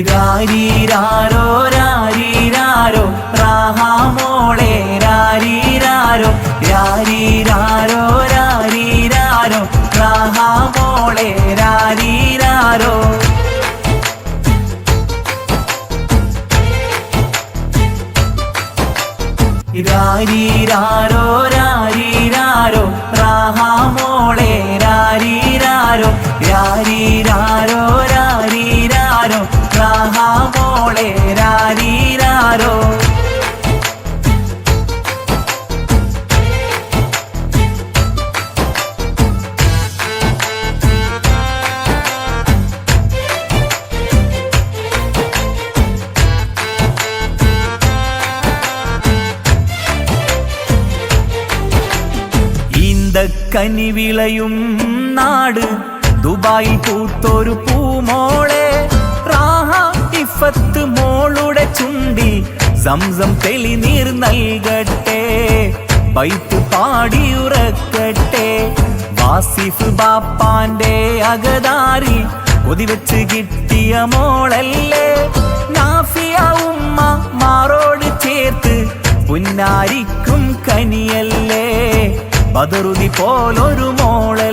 രാരീരാരോ രാരീരാരോ റാഹാമോളെ രാരീരാരോ രാരീരാരോ രാരീരാരോ റാഹാമോളെ രാരീരാരോ. രാരീരാരോ രാരീരാരോ റാഹാമോളെ രാരീരാരോ രാരീരാരോ ഈന്തക്കനി വിളയും നാട്. ദുബായി പൂത്തൊരു പൂമോളെ. റാഹ മോളുടെ ചുണ്ടി. സംസം തെളിനീർ നൽകട്ടെ. ബൈത്ത് പാടിയുറക്കട്ടെ. വാസിഫ് ബാപ്പാന്റെ അകതാരി. കൊതിവെച്ച് കിട്ടിയ മോളല്ലേ. നാഫിയ ഉമ്മ മാറോട് ചേർത്ത്. പുന്നാരിക്കും കനിയല്ലേ. ബദറുതി പോലൊരു മോളല്ലേ